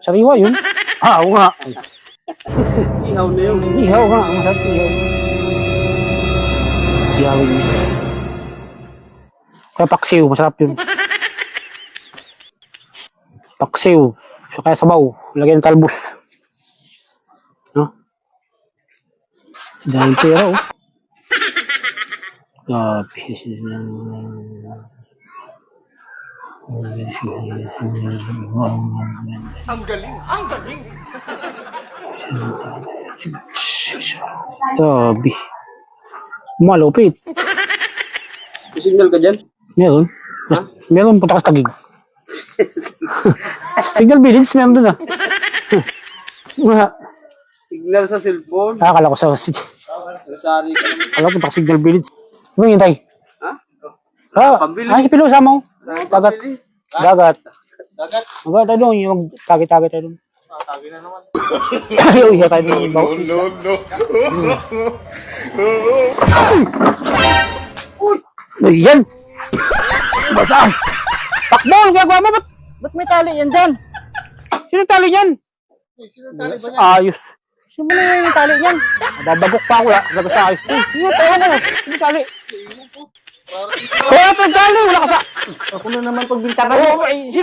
Sariwa yun. Ah, oo nga. Ihaw na yun. Ihaw nga. Ang masarap ihaw. Ihawin mo. Kaya paksiw, masarap yun. Paksiw. So, kaya sabaw. Lagyan ng talbos. No? Dahil pera, oh. Grabe. Grabe. Malupit. May signal ka dyan? Meron. Mas, meron punta ka sa tagig. Signal village, meron dun ah. Signal sa cellphone. Ah, akala ko sa... Sari ka naman. Akala ko punta ka signal village. Ano yung tay? Ha? Ah, Pambili. ah, si Pilo, sama mo. Dagat. Dagat. Dagat. Dagat tayo doon, yung tagi-tagi tayo doon. Ah, tagi na naman. Ayaw, iya tayo doon. No, no, no. Uy, yan! Basa! Takbo! Gagawa mo! Ba't, ba't may tali yan dyan? Sino tali yan? Ayos. Sino na yung tali yan? Babagok pa ako, ya. Gago sa ayos. Uy, sino tayo mo? Sino tali? Ito tali, wala ka sa... Ako na naman pagbintangan ay, sino